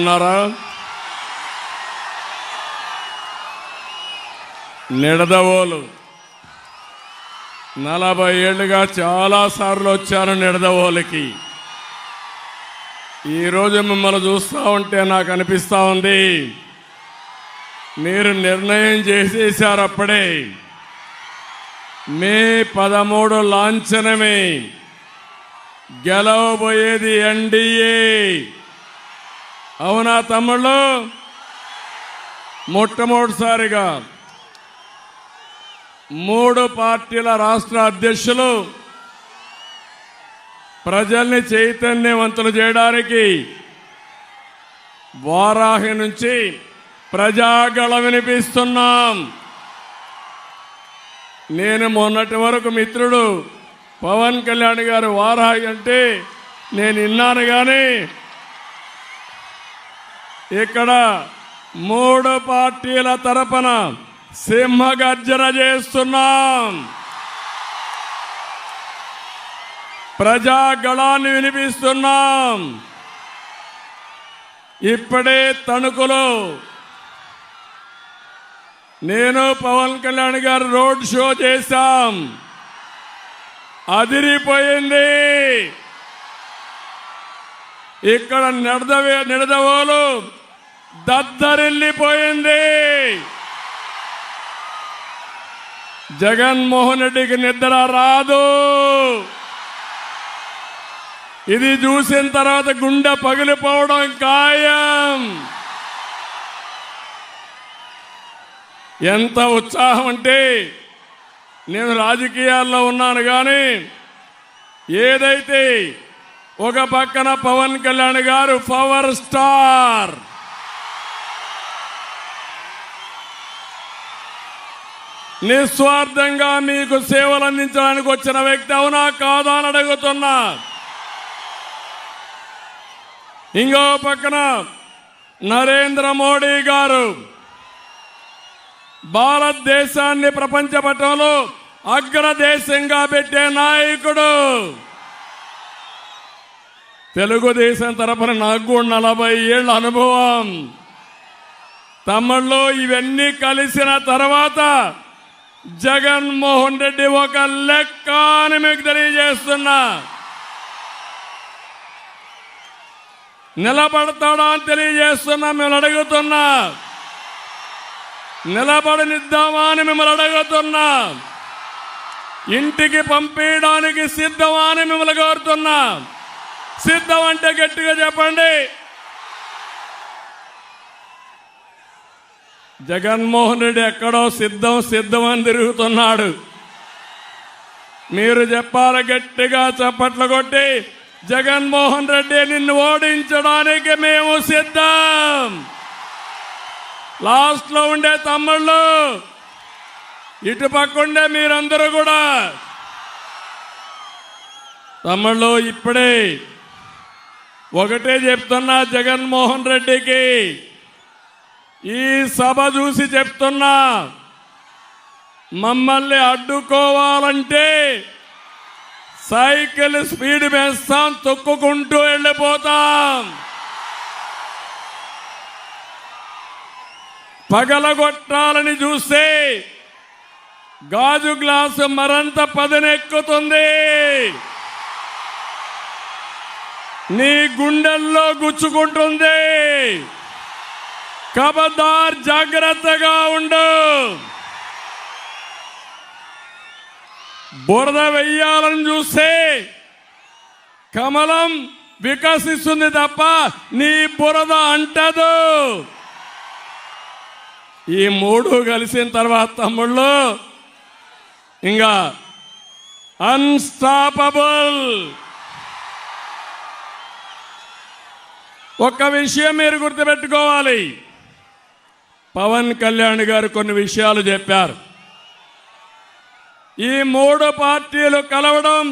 ఉన్నారా? నిడదవోలు. నలభై ఏళ్ళుగా చాలా సార్లు వచ్చాను నిడదవోలకి. ఈరోజు మిమ్మల్ని చూస్తూ ఉంటే నాకు అనిపిస్తూ ఉంది. మీరు నిర్ణయం చేసేసారు అప్పుడే. మే పదమూడు లాంఛనమే. గెలవబోయేది ఎన్డీఏ అవునా తమ్ముళ్ళు? మొట్టమొదటిసారిగా మూడు పార్టీల రాష్ట్ర అధ్యక్షులు ప్రజల్ని చైతన్యవంతులు చేయడానికి వారాహి నుంచి ప్రజాగళ వినిపిస్తున్నాం. నేను మొన్నటి వరకు మిత్రుడు పవన్ కళ్యాణ్ గారు వారాహి అంటే నేను విన్నాను కానీ ఇక్కడ మూడు పార్టీల తరపున సింహగర్జన చేస్తున్నాం. ప్రజాగళాన్ని వినిపిస్తున్నాం. ఇప్పుడే తణుకులో నేను పవన్ కళ్యాణ్ గారు రోడ్ షో చేశాం. అదిరిపోయింది. ఇక్కడ నిడదవే నిడదవోలు దద్దరిల్లిపోయింది. జగన్మోహన్ రెడ్డికి నిద్ర రాదు. ఇది చూసిన తర్వాత గుండె పగిలిపోవడం ఖాయం. ఎంత ఉత్సాహం అంటే నేను రాజకీయాల్లో ఉన్నాను కానీ ఏదైతే ఒక పక్కన పవన్ కళ్యాణ్ గారు పవర్ స్టార్ నిస్వార్థంగా మీకు సేవలు అందించడానికి వచ్చిన వ్యక్తి అవునా కాదా అని అడుగుతున్నా. ఇంకో పక్కన నరేంద్ర మోడీ గారు. భారతదేశాన్ని ప్రపంచ పటంలో అగ్రదేశంగా పెట్టే నాయకుడు. తెలుగుదేశం తరపున నాకు నలభై ఏళ్ళ అనుభవం. తమ్ముళ్ళు ఇవన్నీ కలిసిన తర్వాత జగన్మోహన్ రెడ్డి ఒక లెక్క అని మీకు తెలియజేస్తున్నా. నిలబడతాడా అని తెలియజేస్తున్నా మేము అడుగుతున్నా. నిలబడనిద్దామా అని మిమ్మల్ని అడుగుతున్నా. ఇంటికి పంపించడానికి సిద్ధమా అని మిమ్మల్ని కోరుతున్నా. సిద్ధం అంటే గట్టిగా చెప్పండి. జగన్మోహన్ రెడ్డి ఎక్కడో సిద్ధం సిద్ధం అని తిరుగుతున్నాడు. మీరు చెప్పాలి గట్టిగా చప్పట్లు కొట్టి జగన్మోహన్ రెడ్డి నిన్ను ఓడించడానికి మేము సిద్ధం. లాస్ట్లో ఉండే తమ్ముళ్ళు ఇటు పక్కుండే మీరందరూ కూడా. తమ్ముళ్ళు ఇప్పుడే ఒకటే చెప్తున్నా జగన్మోహన్ రెడ్డికి. ఈ సభ చూసి చెప్తున్నా మమ్మల్ని అడ్డుకోవాలంటే సైకిల్ స్పీడ్ వేస్తాం తొక్కుకుంటూ వెళ్ళిపోతాం. పగలగొట్టాలని చూస్తే గాజు గ్లాసు మరంత పదనెక్కుతుంది. నీ గుండెల్లో గుచ్చుకుంటుంది. కబదార్ జాగ్రత్తగా ఉండు. బురద వెయ్యాలని చూస్తే కమలం వికసిస్తుంది తప్ప నీ బురద అంటదు. ఈ మూడు కలిసిన తర్వాత తమ్ముళ్ళు ఇంకా అన్స్టాపబుల్ ఒక్క విషయం మీరు గుర్తుపెట్టుకోవాలి. పవన్ కళ్యాణ్ గారు కొన్ని విషయాలు చెప్పారు. ఈ మూడు పార్టీలు కలవడం